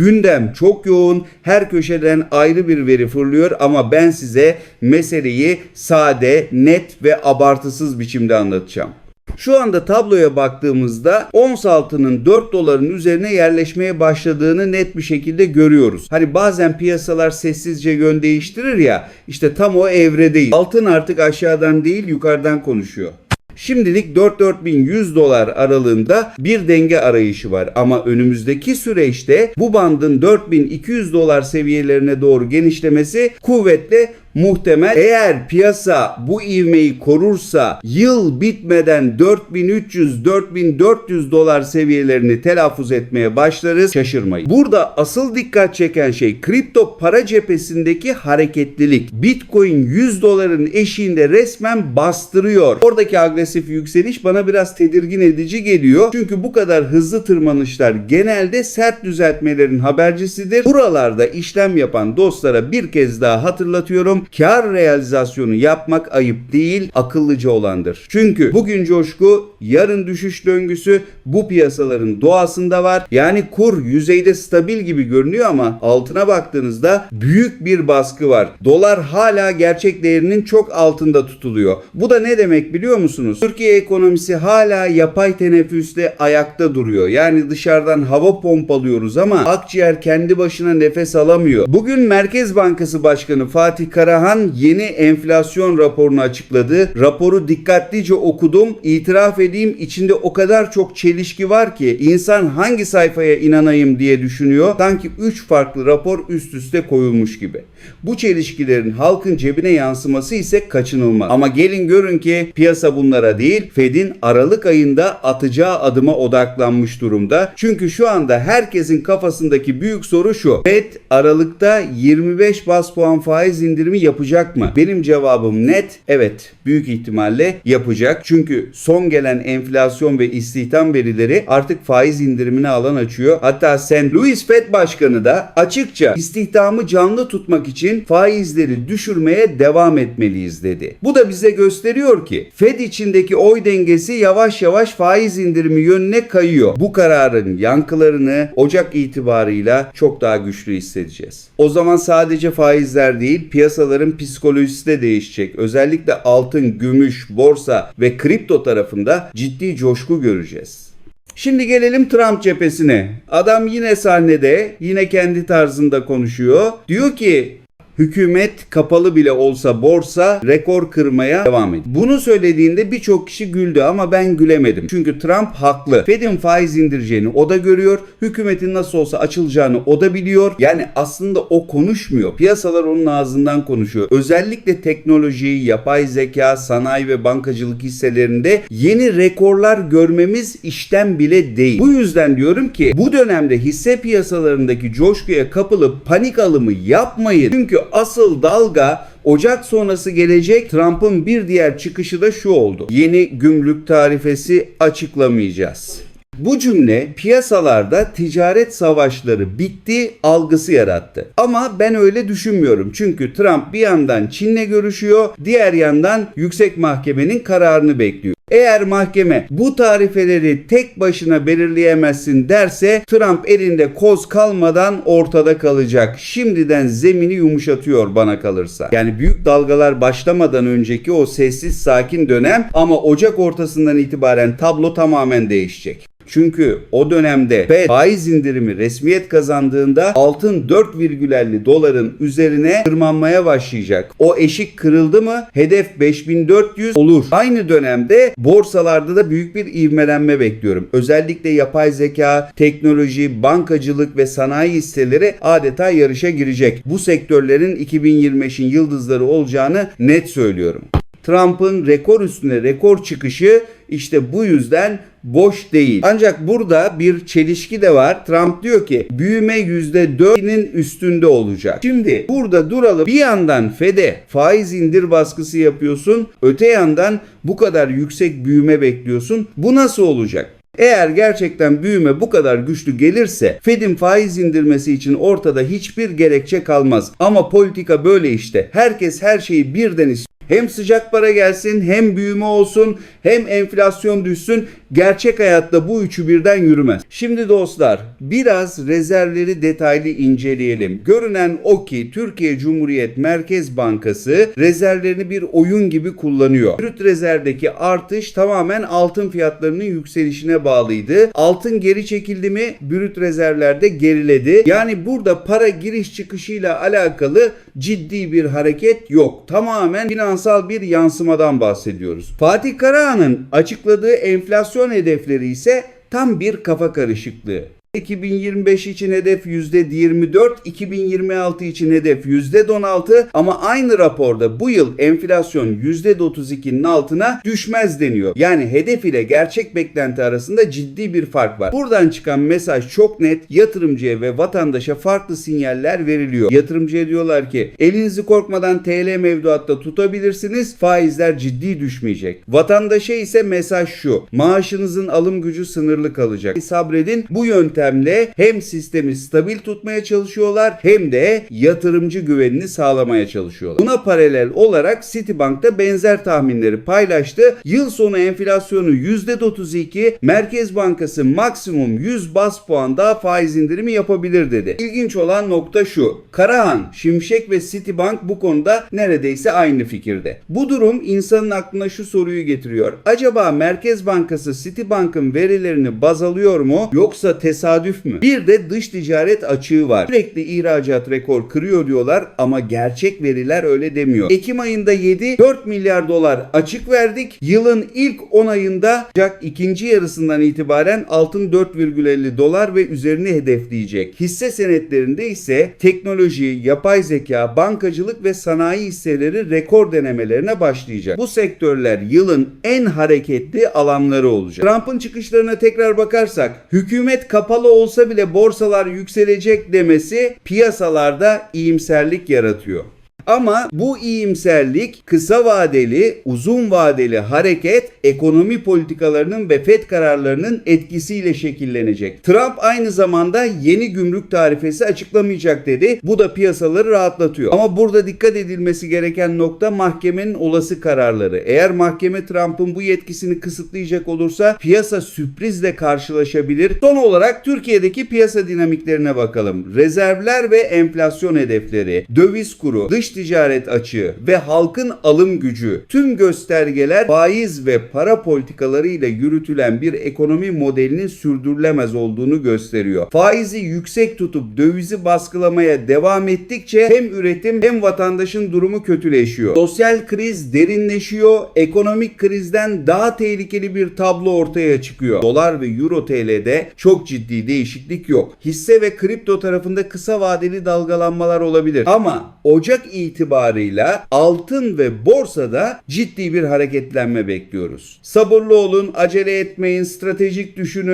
Gündem çok yoğun. Her köşeden ayrı bir veri fırlıyor ama ben size meseleyi sade, net ve abartısız biçimde anlatacağım. Şu anda tabloya baktığımızda ons altının 4 doların üzerine yerleşmeye başladığını net bir şekilde görüyoruz. Hani bazen piyasalar sessizce yön değiştirir ya işte tam o evredeyiz. Altın artık aşağıdan değil yukarıdan konuşuyor. Şimdilik 4-4100 dolar aralığında bir denge arayışı var. Ama önümüzdeki süreçte bu bandın 4200 dolar seviyelerine doğru genişlemesi kuvvetle muhtemel. Eğer piyasa bu ivmeyi korursa yıl bitmeden 4300-4400 dolar seviyelerini telaffuz etmeye başlarız. Şaşırmayın. Burada asıl dikkat çeken şey kripto para cephesindeki hareketlilik. Bitcoin 100 doların eşiğinde resmen bastırıyor. Oradaki agresif yükseliş bana biraz tedirgin edici geliyor. Çünkü bu kadar hızlı tırmanışlar genelde sert düzeltmelerin habercisidir. Buralarda işlem yapan dostlara bir kez daha hatırlatıyorum. Kar realizasyonu yapmak ayıp değil, akıllıca olandır. Çünkü bugün coşku, yarın düşüş döngüsü bu piyasaların doğasında var. Yani kur yüzeyde stabil gibi görünüyor ama altına baktığınızda büyük bir baskı var. Dolar hala gerçek değerinin çok altında tutuluyor. Bu da ne demek biliyor musunuz? Türkiye ekonomisi hala yapay teneffüsle ayakta duruyor. Yani dışarıdan hava pompalıyoruz ama akciğer kendi başına nefes alamıyor. Bugün Merkez Bankası Başkanı Fatih Karahan yeni enflasyon raporunu açıkladı. Raporu dikkatlice okudum. İtiraf edeyim içinde o kadar çok çelişki var ki insan hangi sayfaya inanayım diye düşünüyor. Sanki 3 farklı rapor üst üste koyulmuş gibi. Bu çelişkilerin halkın cebine yansıması ise kaçınılmaz. Ama gelin görün ki piyasa bunlara değil, Fed'in Aralık ayında atacağı adıma odaklanmış durumda. Çünkü şu anda herkesin kafasındaki büyük soru şu. Fed Aralık'ta 25 bas puan faiz indirimi yapacak mı? Benim cevabım net. Evet, büyük ihtimalle yapacak. Çünkü son gelen enflasyon ve istihdam verileri artık faiz indirimine alan açıyor. Hatta St. Louis Fed Başkanı da açıkça istihdamı canlı tutmak için faizleri düşürmeye devam etmeliyiz dedi. Bu da bize gösteriyor ki Fed içindeki oy dengesi yavaş yavaş faiz indirimi yönüne kayıyor. Bu kararın yankılarını Ocak itibarıyla çok daha güçlü hissedeceğiz. O zaman sadece faizler değil piyasaların psikolojisi de değişecek. Özellikle altın, gümüş, borsa ve kripto tarafında ciddi coşku göreceğiz. Şimdi gelelim Trump cephesine. Adam yine sahnede, yine kendi tarzında konuşuyor. Diyor ki hükümet kapalı bile olsa borsa rekor kırmaya devam ediyor. Bunu söylediğinde birçok kişi güldü ama ben gülemedim. Çünkü Trump haklı. Fed'in faiz indireceğini o da görüyor. Hükümetin nasıl olsa açılacağını o da biliyor. Yani aslında o konuşmuyor. Piyasalar onun ağzından konuşuyor. Özellikle teknoloji, yapay zeka, sanayi ve bankacılık hisselerinde yeni rekorlar görmemiz işten bile değil. Bu yüzden diyorum ki bu dönemde hisse piyasalarındaki coşkuya kapılıp panik alımı yapmayın. Çünkü asıl dalga Ocak sonrası gelecek Trump'ın bir diğer çıkışı da şu oldu. Yeni gümrük tarifesi açıklamayacağız. Bu cümle piyasalarda ticaret savaşları bitti algısı yarattı. Ama ben öyle düşünmüyorum. Çünkü Trump bir yandan Çin'le görüşüyor, diğer yandan yüksek mahkemenin kararını bekliyor. Eğer mahkeme bu tarifeleri tek başına belirleyemezsin derse Trump elinde koz kalmadan ortada kalacak. Şimdiden zemini yumuşatıyor bana kalırsa. Yani büyük dalgalar başlamadan önceki o sessiz sakin dönem ama Ocak ortasından itibaren tablo tamamen değişecek. Çünkü o dönemde Fed faiz indirimi resmiyet kazandığında altın 4,50 doların üzerine tırmanmaya başlayacak. O eşik kırıldı mı hedef 5400 olur. Aynı dönemde borsalarda da büyük bir ivmelenme bekliyorum. Özellikle yapay zeka, teknoloji, bankacılık ve sanayi hisseleri adeta yarışa girecek. Bu sektörlerin 2025'in yıldızları olacağını net söylüyorum. Trump'ın rekor üstüne rekor çıkışı işte bu yüzden boş değil. Ancak burada bir çelişki de var. Trump diyor ki büyüme %4'inin üstünde olacak. Şimdi burada duralım. Bir yandan FED'e faiz indir baskısı yapıyorsun. Öte yandan bu kadar yüksek büyüme bekliyorsun. Bu nasıl olacak? Eğer gerçekten büyüme bu kadar güçlü gelirse Fed'in faiz indirmesi için ortada hiçbir gerekçe kalmaz. Ama politika böyle işte. Herkes her şeyi birden istiyor. Hem sıcak para gelsin, hem büyüme olsun, hem enflasyon düşsün. Gerçek hayatta bu üçü birden yürümez. Şimdi dostlar biraz rezervleri detaylı inceleyelim. Görünen o ki Türkiye Cumhuriyet Merkez Bankası rezervlerini bir oyun gibi kullanıyor. Brüt rezervdeki artış tamamen altın fiyatlarının yükselişine bağlıydı. Altın geri çekildi mi brüt rezervlerde geriledi. Yani burada para giriş çıkışıyla alakalı ciddi bir hareket yok. Tamamen finansal bir yansımadan bahsediyoruz. Fatih Karahan'ın açıkladığı enflasyon hedefleri ise tam bir kafa karışıklığı. 2025 için hedef %24, 2026 için hedef %16 ama aynı raporda bu yıl enflasyon %32'nin altına düşmez deniyor. Yani hedef ile gerçek beklenti arasında ciddi bir fark var. Buradan çıkan mesaj çok net. Yatırımcıya ve vatandaşa farklı sinyaller veriliyor. Yatırımcıya diyorlar ki elinizi korkmadan TL mevduatta tutabilirsiniz. Faizler ciddi düşmeyecek. Vatandaşa ise mesaj şu. Maaşınızın alım gücü sınırlı kalacak. Sabredin. Bu yöntemle hem sistemi stabil tutmaya çalışıyorlar hem de yatırımcı güvenini sağlamaya çalışıyorlar. Buna paralel olarak Citibank da benzer tahminleri paylaştı. Yıl sonu enflasyonu %32, Merkez Bankası maksimum 100 bas puan daha faiz indirimi yapabilir dedi. İlginç olan nokta şu. Karahan, Şimşek ve Citibank bu konuda neredeyse aynı fikirde. Bu durum insanın aklına şu soruyu getiriyor. Acaba Merkez Bankası Citibank'ın verilerini baz alıyor mu yoksa tesadüf mü? Bir de dış ticaret açığı var. Sürekli ihracat rekor kırıyor diyorlar ama gerçek veriler öyle demiyor. Ekim ayında 7 4 milyar dolar açık verdik. Yılın ilk 10 ayında ancak ikinci yarısından itibaren altın 4,50 dolar ve üzerini hedefleyecek. Hisse senetlerinde ise teknoloji, yapay zeka, bankacılık ve sanayi hisseleri rekor denemelerine başlayacak. Bu sektörler yılın en hareketli alanları olacak. Trump'ın çıkışlarına tekrar bakarsak hükümet kapalı olsa bile borsalar yükselecek demesi piyasalarda iyimserlik yaratıyor. Ama bu iyimserlik kısa vadeli, uzun vadeli hareket ekonomi politikalarının ve FED kararlarının etkisiyle şekillenecek. Trump aynı zamanda yeni gümrük tarifesi açıklamayacak dedi. Bu da piyasaları rahatlatıyor. Ama burada dikkat edilmesi gereken nokta mahkemenin olası kararları. Eğer mahkeme Trump'ın bu yetkisini kısıtlayacak olursa piyasa sürprizle karşılaşabilir. Son olarak Türkiye'deki piyasa dinamiklerine bakalım. Rezervler ve enflasyon hedefleri, döviz kuru, dış ticaret açığı ve halkın alım gücü tüm göstergeler faiz ve para politikalarıyla yürütülen bir ekonomi modelinin sürdürülemez olduğunu gösteriyor. Faizi yüksek tutup dövizi baskılamaya devam ettikçe hem üretim hem vatandaşın durumu kötüleşiyor. Sosyal kriz derinleşiyor. Ekonomik krizden daha tehlikeli bir tablo ortaya çıkıyor. Dolar ve Euro TL'de çok ciddi değişiklik yok. Hisse ve kripto tarafında kısa vadeli dalgalanmalar olabilir. Ama Ocak itibarıyla altın ve borsada ciddi bir hareketlenme bekliyoruz. Sabırlı olun, acele etmeyin, stratejik düşünün.